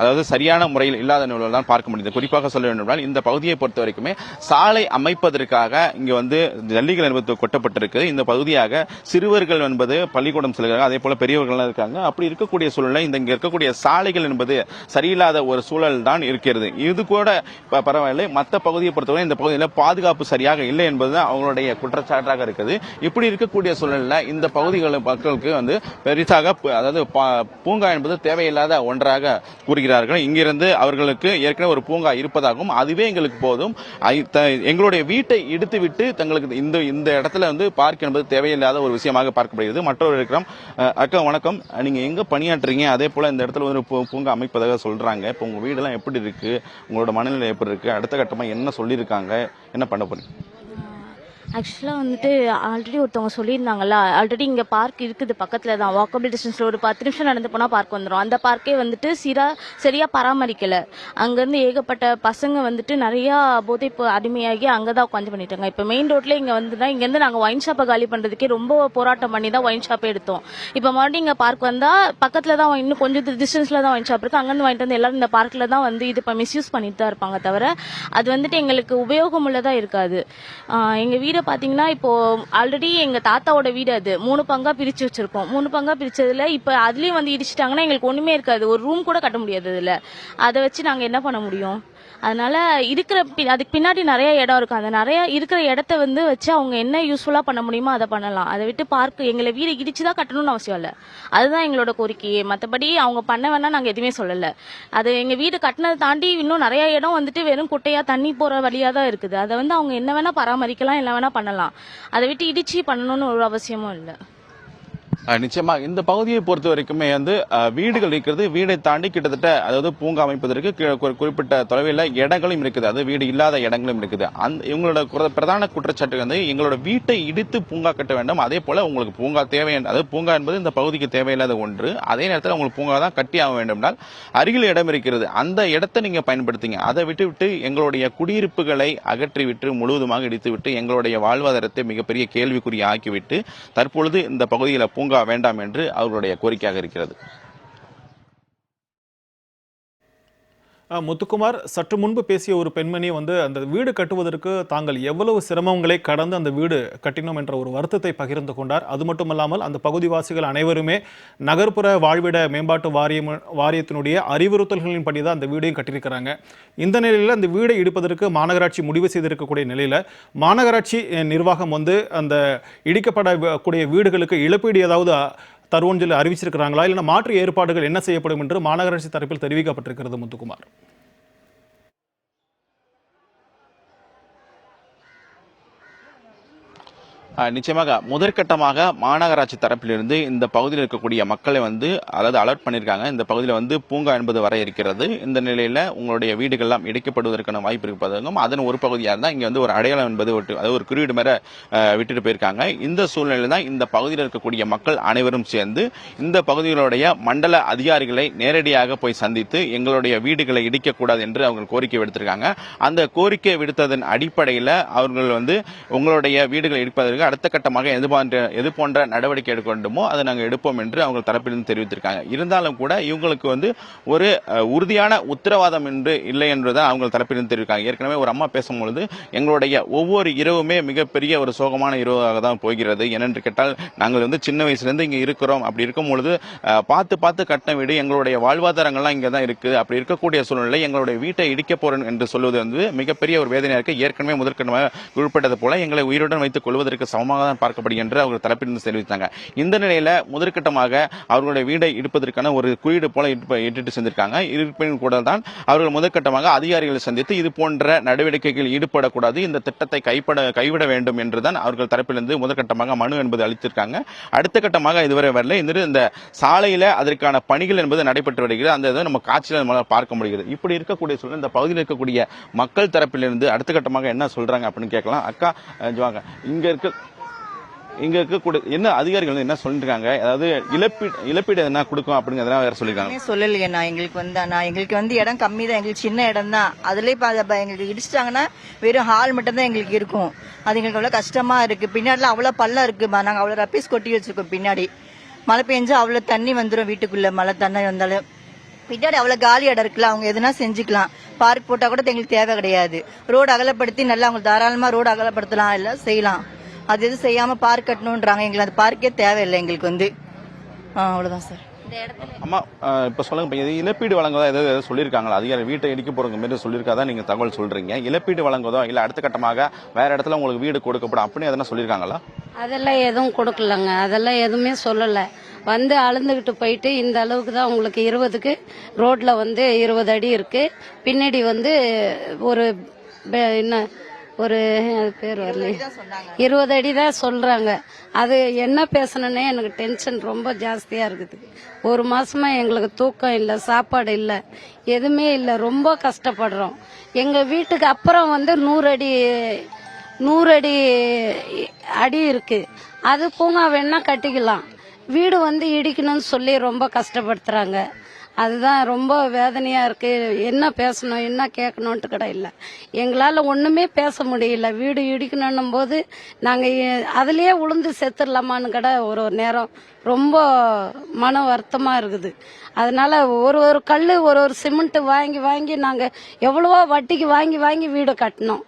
அதாவது சரியான முறையில் இல்லாத நிலையில் தான் பார்க்க முடியுது. குறிப்பாக சொல்ல வேண்டும் என்றால் இந்த பகுதியை பொறுத்த வரைக்குமே சாலை அமைப்பதற்காக இங்க வந்து ஜல்லிகள் என்பது கொட்டப்பட்டிருக்கு. இந்த பகுதியாக சிறுவர்கள் என்பது பள்ளிக்கூடம் செல்கிறாங்க அதே போல பெரியவர்கள் இருக்காங்க. அப்படி இருக்கக்கூடிய சூழ்நிலை இந்த இங்க இருக்கக்கூடிய சாலைகள் என்பது சரியில்லாத ஒரு சூழல் தான் இருக்கிறது. இது கூட பரவாயில்லை. மற்ற பகுதியை பொறுத்தவரை இந்த பகுதியில் பாதுகாப்பு சரியாக இல்லை என்பது அவங்களுடைய குற்றச்சாட்டாக இருக்குது. இப்படி இருக்கக்கூடிய சூழலில் இந்த பகுதிகள் மக்களுக்கு வந்து பெரிதாக அதாவது பூங்கா என்பது தேவையில்லாத ஒன்றாக கூறுகிறார்கள். இங்கிருந்து அவர்களுக்கு ஏற்கனவே ஒரு பூங்கா இருப்பதாக ஆகும். அதுவே எங்களுக்கு போதும். ஐ- த- எங்களுடைய வீட்டை இடித்து விட்டு தங்களுக்கு இந்த இந்த இடத்துல வந்து பார்க் என்பது தேவையில்லாத ஒரு விஷயமாக பார்க்கப்படுகிறது. மற்றொரு இருக்கிறோம். அக்கா வணக்கம். நீங்க எங்க பணியாற்றுறீங்க? அதே போல இந்த இடத்துல வந்து பூ- பூங்கா அமைப்பதாக சொல்றாங்க. இப்போ உங்க வீடெல்லாம் எப்படி இருக்கு? உங்களோட மனநிலை எப்படி இருக்கு? அடுத்த கட்டமா என்ன சொல்லியிருக்காங்க? என்ன பண்ண போறீங்க? ஆக்சுவலாக வந்துட்டு ஆல்ரெடி ஒருத்தவங்க சொல்லியிருந்தாங்கல்ல ஆல்ரெடி இங்கே பார்க் இருக்குது பக்கத்தில் தான். வாக்கபிள் டிஸ்டன்ஸில் ஒரு பத்து நிமிஷம் நடந்து போனால் பார்க் வந்துடும் அந்த பார்க்கே வந்துட்டு சீராக சரியாக பராமரிக்கலை. அங்கேருந்து ஏகப்பட்ட பசங்க வந்துட்டு நிறையா போதைப்பு அடிமையாகி அங்கே தான் உட்காந்து பண்ணிட்டாங்க. இப்போ மெயின் ரோட்டில் இங்கே வந்து தான் இங்கேருந்து நாங்கள் ஒயின் ஷாப்பை காலி பண்ணுறதுக்கே ரொம்ப போராட்டம் பண்ணி தான் ஒயின் ஷாப்பே எடுத்தோம். இப்போ மறுபடியும் இங்கே பார்க் வந்தால் பக்கத்தில் தான் இன்னும் கொஞ்சம் டிஸ்டன்ஸில் தான் ஒயின் ஷாப் இருக்குது அங்கேருந்து வாங்கிட்டு வந்து எல்லோரும் இந்த பார்க்கில் தான் வந்து இது இப்போ மிஸ்யூஸ் பண்ணிட்டு தான் இருப்பாங்க தவிர அது வந்துட்டு எங்களுக்கு உபயோகமுள்ளதாக இருக்காது. எங்கள் வீடை பாத்தீங்கன்னா இப்போ ஆல்ரெடி எங்க தாத்தாவோட வீடு அது. மூணு பங்கா பிரிச்சு வச்சுருக்கோம். மூணு பங்கா பிரிச்சதுல இப்ப அதுலயும் வந்து இடிச்சிட்டாங்கன்னா எங்களுக்கு ஒண்ணுமே இருக்காது. ஒரு ரூம் கூட கட்ட முடியாது அதில். அதை வச்சு நாங்க என்ன பண்ண முடியும்? அதனால இருக்கிற பி- அதுக்கு பின்னாடி நிறைய இடம் இருக்கும். அந்த நிறைய இருக்கிற இடத்த வந்து வச்சு அவங்க என்ன யூஸ்ஃபுல்லா பண்ண முடியுமோ அதை பண்ணலாம். அதை விட்டு பார்க் எங்களை வீடு இடிச்சு தான் கட்டணும்னு அவசியம் இல்லை. அதுதான் எங்களோட கோரிக்கையே மற்றபடி அவங்க பண்ண வேணா நாங்கள் எதுவுமே சொல்லலை. அது எங்கள் வீடு கட்டினதை தாண்டி இன்னும் நிறைய இடம் வந்துட்டு வெறும் குட்டையா தண்ணி போகிற வழியாக தான் இருக்குது. அதை வந்து அவங்க என்ன வேணா பராமரிக்கலாம் என்ன வேணா பண்ணலாம். அதை விட்டு இடிச்சு பண்ணணும்னு ஒரு அவசியமும் இல்லை. நிச்சயமாக நிச்சயமா. இந்த பகுதியை பொறுத்த வரைக்குமே வந்து வீடுகள் இருக்கிறது. வீடை தாண்டி கிட்டத்தட்ட அதாவது பூங்கா அமைப்பதற்கு குறிப்பிட்ட தொலைவில் இடங்களும் இருக்குது. அது வீடு இல்லாத இடங்களும் இருக்குது. அந்த இவங்களோட பிரதான குற்றச்சாட்டு வந்து எங்களோட வீட்டை இடித்து பூங்கா கட்ட வேண்டும். அதே போல உங்களுக்கு பூங்கா தேவை அதாவது பூங்கா என்பது இந்த பகுதிக்கு தேவையில்லாத ஒன்று. அதே நேரத்தில் உங்களுக்கு பூங்கா தான் கட்டி ஆக வேண்டும் என்றால் அருகில் இடம் இருக்கிறது. அந்த இடத்தை நீங்க பயன்படுத்திங்க. அதை விட்டுவிட்டு எங்களுடைய குடியிருப்புகளை அகற்றிவிட்டு முழுவதுமாக இடித்துவிட்டு எங்களுடைய வாழ்வாதாரத்தை மிகப்பெரிய கேள்விக்குறி ஆக்கிவிட்டு தற்பொழுது இந்த பகுதியில் பூங்கா வேண்டாம் என்று அவர்களுடைய கோரிக்கையாக இருக்கிறது. முத்துக்குமார் சற்று முன்பு பேசிய ஒரு பெண்மணி வந்து அந்த வீடு கட்டுவதற்கு தாங்கள் எவ்வளவு சிரமங்களை கடந்து அந்த வீடு கட்டினோம் என்ற ஒரு வருத்தத்தை பகிர்ந்து கொண்டார். அது மட்டுமல்லாமல் அந்த பகுதிவாசிகள் அனைவருமே நகர்ப்புற வாழ்விட மேம்பாட்டு வாரியம் வாரியத்தினுடைய அறிவுறுத்தல்களின்படி தான் அந்த வீடையும் கட்டியிருக்கிறாங்க. இந்த நிலையில் அந்த வீடை இடிப்பதற்கு மாநகராட்சி முடிவு செய்திருக்கக்கூடிய நிலையில் மாநகராட்சி நிர்வாகம் வந்து அந்த இடிக்கப்படக்கூடிய வீடுகளுக்கு இழப்பீடு ஏதாவது அஹ், தருவோம்னு சொல்லி அறிவிச்சிருக்கிறாங்களா? இல்லைன்னா மாற்று ஏற்பாடுகள் என்ன செய்யப்படும் என்று மாநகராட்சி தரப்பில் தெரிவிக்கப்பட்டிருக்கிறது முத்துக்குமார். நிச்சயமாக முதற்கட்டமாக மாநகராட்சி தரப்பிலிருந்து இந்த பகுதியில் இருக்கக்கூடிய மக்களை வந்து அதாவது அலர்ட் பண்ணியிருக்காங்க. இந்த பகுதியில் வந்து பூங்கா என்பது வர இருக்கிறது. இந்த நிலையில் உங்களுடைய வீடுகள்லாம் இடிக்கப்படுவதற்கான வாய்ப்பு இருப்பதாகவும் அதன் ஒரு பகுதியாக இருந்தால் இங்கே வந்து ஒரு அடையாளம் என்பது ஒரு அதாவது ஒரு குறியீடு மேலே விட்டுட்டு போயிருக்காங்க. இந்த சூழ்நிலையில் தான் இந்த பகுதியில் இருக்கக்கூடிய மக்கள் அனைவரும் சேர்ந்து இந்த பகுதிகளுடைய மண்டல அதிகாரிகளை நேரடியாக போய் சந்தித்து எங்களுடைய வீடுகளை இடிக்கக்கூடாது என்று அவங்க கோரிக்கை விடுத்திருக்காங்க. அந்த கோரிக்கை விடுத்ததன் அடிப்படையில் அவர்கள் வந்து உங்களுடைய வீடுகளை இடிப்பதற்கு அடுத்த கட்டமாக எது போன்ற எது போன்ற நடவடிக்கை எடுக்க வேண்டுமோ அதை நாங்கள் எடுப்போம் என்று அவங்க தரப்பிலிருந்து தெரிவித்திருக்காங்க. இருந்தாலும் கூட இவங்களுக்கு வந்து ஒரு உறுதியான உத்தரவாதம் என்று இல்லை என்றுதான் அவங்க தரப்பிலிருந்து தெரிவிக்காங்க ஏற்கனவே ஒரு அம்மா பேசும்பொழுது எங்களுடைய ஒவ்வொரு இரவுமே மிகப்பெரிய ஒரு சோகமான இரவாக தான் போகிறது. ஏனென்று கேட்டால் நாங்கள் வந்து சின்ன வயசுலேருந்து இங்கே இருக்கிறோம். அப்படி இருக்கும் பொழுது பார்த்து பார்த்து கட்டின வீடு எங்களுடைய வாழ்வாதாரங்கள்லாம் இங்கே தான் இருக்குது. அப்படி இருக்கக்கூடிய சூழ்நிலை எங்களுடைய வீட்டை இடிக்க போகிறேன் என்று சொல்வது வந்து மிகப்பெரிய ஒரு வேதனையாக இருக்குது ஏற்கனவே முதற்கட்டமாக குறிப்பிட்டது போல எங்களை உயிருடன் வைத்துக் கொள்வதற்கு சமமாக தான் பார்க்கப்படுகின்ற என்று அவர்கள் தரப்பிலிருந்து தெரிவித்தாங்க. இந்த நிலையில முதற்கட்டமாக அவர்களுடைய வீடை இடிப்பதற்கான ஒரு குறியீடு போல இட்டுட்டு செஞ்சிருக்காங்க இருப்பினும் கூட தான் அவர்கள் முதற்கட்டமாக அதிகாரிகளை சந்தித்து இது போன்ற நடவடிக்கைகள் ஈடுபடக்கூடாது இந்த திட்டத்தை கைப்பட கைவிட வேண்டும் என்றுதான் அவர்கள் தரப்பிலிருந்து முதற்கட்டமாக மனு என்பது அளித்திருக்காங்க. அடுத்த கட்டமாக இதுவரை வரல. இந்த இந்த சாலையில அதற்கான பணிகள் என்பது நடைபெற்று வருகிறது. அந்த இதை நம்ம காட்சியில் நம்மளால் பார்க்க முடிகிறது. இப்படி இருக்கக்கூடிய சூழல் இந்த பகுதியில் இருக்கக்கூடிய மக்கள் தரப்பிலிருந்து அடுத்த கட்டமாக என்ன சொல்றாங்க அப்படின்னு கேட்கலாம். அக்கா அஹ், இங்க இருக்க இங்க இருக்கக்கூடிய என்ன அதிகாரிகள் வந்து என்ன சொல்லிருக்காங்க? அதாவது இழப்பீடு இழப்பீடு என்ன கொடுக்கும் அப்படிங்கறதெல்லாம் வேற சொல்லிருக்காங்க. சொல்லலையே நான் எங்களுக்கு வந்து நான் எங்களுக்கு வந்து இடம் கம்மி தான். எங்களுக்கு சின்ன இடம் தான் அதுலயே இப்ப எங்களுக்கு இடிச்சிட்டாங்கன்னா வெறும் ஹால் மட்டும் தான் எங்களுக்கு இருக்கும். அது எங்களுக்கு அவ்வளவு கஷ்டமா இருக்கு. பின்னாடிலாம் அவ்வளவு பள்ளம் இருக்கு. நாங்க அவ்வளவு ரப்பீஸ் கொட்டி வச்சிருக்கோம் பின்னாடி. மழை பெஞ்சா அவ்வளவு தண்ணி வந்துடும் வீட்டுக்குள்ள. மழை தண்ணி வந்தாலும். பின்னாடி அவ்வளவு காலி இடம் இருக்குல்ல. அவங்க எதுனா செஞ்சுக்கலாம். பார்க் போட்டா கூட எங்களுக்கு தேவை கிடையாது. ரோடு அகலப்படுத்தி நல்லா அவங்களுக்கு தாராளமா ரோடு அகலப்படுத்தலாம். எல்லாம் செய்யலாம். அது எதுவும் செய்யாம பார்க் கட்டணும்ன்றாங்க. எங்களுக்கு அந்த பார்க்கே தேவையில்லை எங்களுக்கு வந்து. ஆ, அவ்வளவுதான் சார். அம்மா இப்ப சொல்லுங்க இது இழப்பீடு வழங்குவதா ஏதாவது சொல்லியிருக்காங்களா? அதிகாரி வீட்டை இடிக்க போறவங்க மாரி சொல்லியிருக்காதா? நீங்க தகவல் சொல்றீங்க. இழப்பீடு வழங்குவதோ இல்ல அடுத்த கட்டமாக வேற இடத்துல உங்களுக்கு வீடு கொடுக்கப்படும் அப்படின்னு எதனா சொல்லியிருக்காங்களா? அதெல்லாம் எதுவும் கொடுக்கலங்க. அதெல்லாம் எதுவுமே சொல்லல. வந்து அளந்துகிட்டு போயிட்டு இந்த அளவுக்கு தான் உங்களுக்கு இருபதுக்கு ரோட்ல வந்து இருபது அடி இருக்கு. பின்னாடி வந்து ஒரு என்ன ஒரு பேர் வரல இருபது அடி தான் சொல்றாங்க. அது என்ன பேசணுன்னே எனக்கு டென்ஷன் ரொம்ப ஜாஸ்தியா இருக்குது. ஒரு மாசமா எங்களுக்கு தூக்கம் இல்லை சாப்பாடு இல்லை எதுவுமே இல்லை. ரொம்ப கஷ்டப்படுறோம். எங்க வீட்டுக்கு அப்புறம் வந்து நூறு அடி நூறு அடி அடி இருக்கு. அது பூங்கா வேணா கட்டிக்கலாம். வீடு வந்து இடிக்கணும்னு சொல்லி ரொம்ப கஷ்டப்படுத்துறாங்க. அதுதான் ரொம்ப வேதனையா இருக்கு. என்ன பேசணும் என்ன கேட்கணுன்ட்டு கூட இல்லை. எங்களால் ஒன்றுமே பேச முடியல. வீடு இடிக்கணும் போது நாங்கள் அதுலேயே உளுந்து செத்துடலாமான்னு கூட ஒரு ஒரு நேரம் ரொம்ப மன வருத்தமாக இருக்குது. அதனால ஒரு ஒரு கல் ஒரு ஒரு சிமெண்ட் வாங்கி வாங்கி நாங்கள் எவ்வளவோ வட்டிக்கு வாங்கி வாங்கி வீடு கட்டினோம்.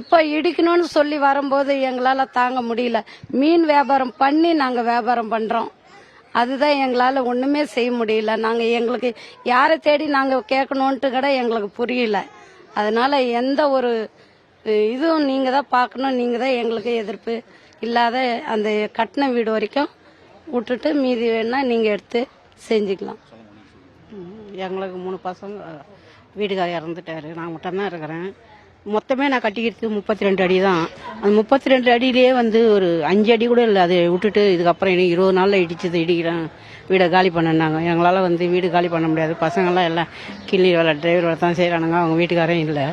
இப்போ இடிக்கணும்னு சொல்லி வரும்போது எங்களால் தாங்க முடியல. மீன் வியாபாரம் பண்ணி நாங்கள் வியாபாரம் பண்ணுறோம் அதுதான் எங்களால ஒண்ணுமே செய்ய முடியல. நாங்க எங்களுக்கு யாரை தேடி நாங்க கேட்கணும்ட்டு கூட எங்களுக்கு புரியல. அதனால எந்த ஒரு இதுவும் நீங்க தான் பார்க்கணும். நீங்க தான் எங்களுக்கு எதிர்ப்பு இல்லாத அந்த கட்டின வீடு வரைக்கும் விட்டுட்டு மீதி வேணா நீங்க எடுத்து செஞ்சுக்கலாம். எங்களுக்கு மூணு பசங்க வீடுகார் இறந்துட்டாரு. நான் மட்டும்தான் இருக்கிறேன். மொத்தமே நான் கட்டிக்கிறது முப்பத்தி ரெண்டு அடி தான் அந்த முப்பத்தி ரெண்டு அடியிலேயே வந்து ஒரு அஞ்சு அடி கூட இல்லை. அதை விட்டுட்டு இதுக்கப்புறம் இன்னும் இருபது நாளில் இடிச்சது இடிக்கிறேன். வீடை காலி பண்ணனாங்க. எங்களால் வந்து வீடு காலி பண்ண முடியாது. பசங்கள்லாம் எல்லாம் கிள்ளி வேலை டிரைவர் வேலை தான் செய்கிறானுங்க அவங்க வீட்டுக்காரரும் இல்லை.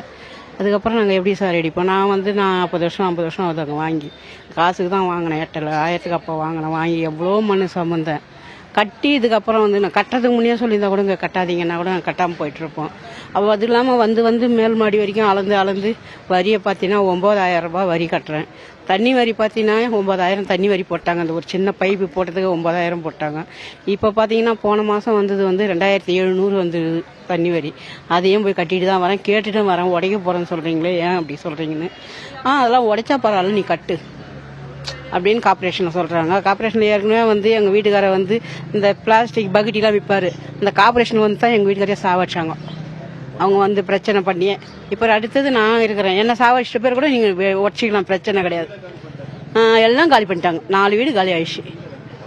அதுக்கப்புறம் நாங்கள் எப்படி சார் அடிப்போம் நான் வந்து நான் நாற்பது வருஷம் ஐம்பது வருஷம் ஆகுது அங்கே வாங்கி. காசுக்கு தான் வாங்கினேன். ஏர்டெல் ஆயிரத்துக்கு அப்போ வாங்கினேன். வாங்கி எவ்வளோ மண் சம்மந்தேன் கட்டி இதுக்கப்புறம் வந்து நான் கட்டுறதுக்கு முன்னே சொல்லியிருந்தா கூட இங்கே கட்டாதீங்கன்னா கூட நான் கட்டாமல் போயிட்டுருப்போம். அப்போ அது இல்லாமல் வந்து வந்து மேல் மாடி வரைக்கும் அளந்து அளந்து வரியை பார்த்தீங்கன்னா ஒம்பதாயிரம் ரூபாய் வரி கட்டுறேன். தண்ணி வரி பார்த்தீங்கன்னா ஒம்பதாயிரம் தண்ணி வரி போட்டாங்க. அந்த ஒரு சின்ன பைப்பு போட்டதுக்கு ஒம்பதாயிரம் போட்டாங்க. இப்போ பார்த்தீங்கன்னா போன மாதம் வந்தது வந்து ரெண்டாயிரத்தி எழுநூறு வந்துடுது தண்ணி வரி. அதையும் போய் கட்டிட்டு தான் வரேன். கேட்டுட்டு வரேன். உடைக்க போகிறேன்னு சொல்கிறீங்களே ஏன் அப்படி சொல்கிறீங்கன்னு ஆ அதெல்லாம் உடைச்சா பரவாயில்ல. நீ கட்டு. அப்படின்னு கார்பரேஷனில் சொல்கிறாங்க கார்பரேஷனில் ஏற்கனவே வந்து எங்கள் வீட்டுக்காரர் வந்து இந்த பிளாஸ்டிக் பக்கெட்டிலாம் விற்பார் இந்த கார்பரேஷன் வந்து தான் எங்கள் வீட்டுக்காரையே சாவடிச்சாங்க. அவங்க வந்து பிரச்சனை பண்ணியே இப்போ அடுத்தது நான் இருக்கிறேன். என்ன சாவடிச்சிட்ட பேர் கூட நீங்கள் உடச்சிக்கலாம் பிரச்சனை கிடையாது. எல்லாம் காலி பண்ணிட்டாங்க. நாலு வீடு காலி ஆயிடுச்சு.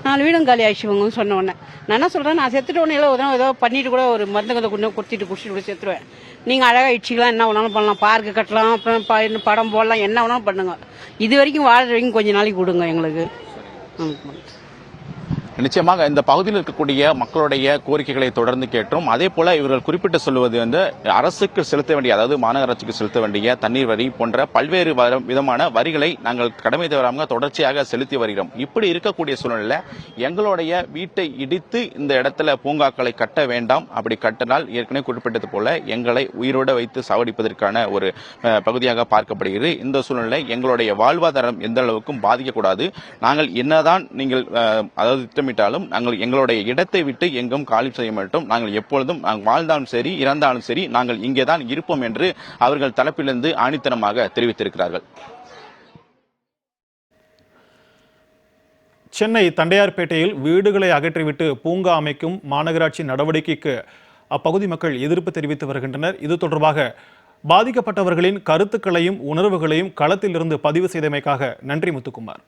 நாலு வீடும் காலி ஆயிடுச்சுவங்கன்னு சொன்ன உடனே. நான் என்ன சொல்கிறேன் நான் செத்துட்ட உடனே ஏதோ ஏதோ- ஏதோ பண்ணிட்டு கூட ஒரு மருந்து கதை கொண்டு குத்திட்டு குடிச்சிட்டு கூட செத்துருவேன். நீங்கள் அழகாக இடிச்சிக்கலாம் என்ன வேணாலும் பண்ணலாம். பார்க்கு கட்டலாம் அப்புறம் ப- இன்னும் படம் போடலாம் என்ன வேணாலும் பண்ணுங்க. இது வரைக்கும் வாழ்கிற வரைக்கும் கொஞ்சம் நாளைக்கு கொடுங்க எங்களுக்கு. ஆமாம் நிச்சயமாக இந்த பகுதியில் இருக்கக்கூடிய மக்களுடைய கோரிக்கைகளை தொடர்ந்து கேட்டோம். அதே போல இவர்கள் குறிப்பிட்டு சொல்லுவது வந்து அரசுக்கு செலுத்த வேண்டிய அதாவது மாநகராட்சிக்கு செலுத்த வேண்டிய தண்ணீர் வரி போன்ற பல்வேறு விதமான வரிகளை நாங்கள் கடமை தவறாம தொடர்ச்சியாக செலுத்தி வருகிறோம். இப்படி இருக்கக்கூடிய சூழ்நிலை எங்களுடைய வீட்டை இடித்து இந்த இடத்துல பூங்காக்களை கட்ட வேண்டாம். அப்படி கட்டினால் ஏற்கனவே குறிப்பிட்டது போல எங்களை உயிரோடு வைத்து சாவடிப்பதற்கான ஒரு பகுதியாக பார்க்கப்படுகிறது. இந்த சூழ்நிலை எங்களுடைய வாழ்வாதாரம் எந்த அளவுக்கும் பாதிக்கக்கூடாது. நாங்கள் என்னதான் நீங்கள் அதாவது திட்டமிட்டாலும் நாங்கள் எங்களுடைய இடத்தை விட்டு எங்கும் காலி செய்ய மாட்டோம். நாங்கள் எப்பொழுதும் வாழ்ந்தாலும் சரி இறந்தாலும் சரி நாங்கள் இங்கேதான் இருப்போம் என்று அவர்கள் தரப்பிலிருந்து ஆணித்தனமாக தெரிவித்திருக்கிறார்கள். சென்னை தண்டையார்பேட்டையில் வீடுகளை அகற்றிவிட்டு பூங்கா அமைக்கும் மாநகராட்சி நடவடிக்கைக்கு அப்பகுதி மக்கள் எதிர்ப்பு தெரிவித்து வருகின்றனர். இது தொடர்பாக பாதிக்கப்பட்டவர்களின் கருத்துக்களையும் உணர்வுகளையும் களத்திலிருந்து பதிவு செய்தமைக்காக நன்றி முத்துக்குமார்.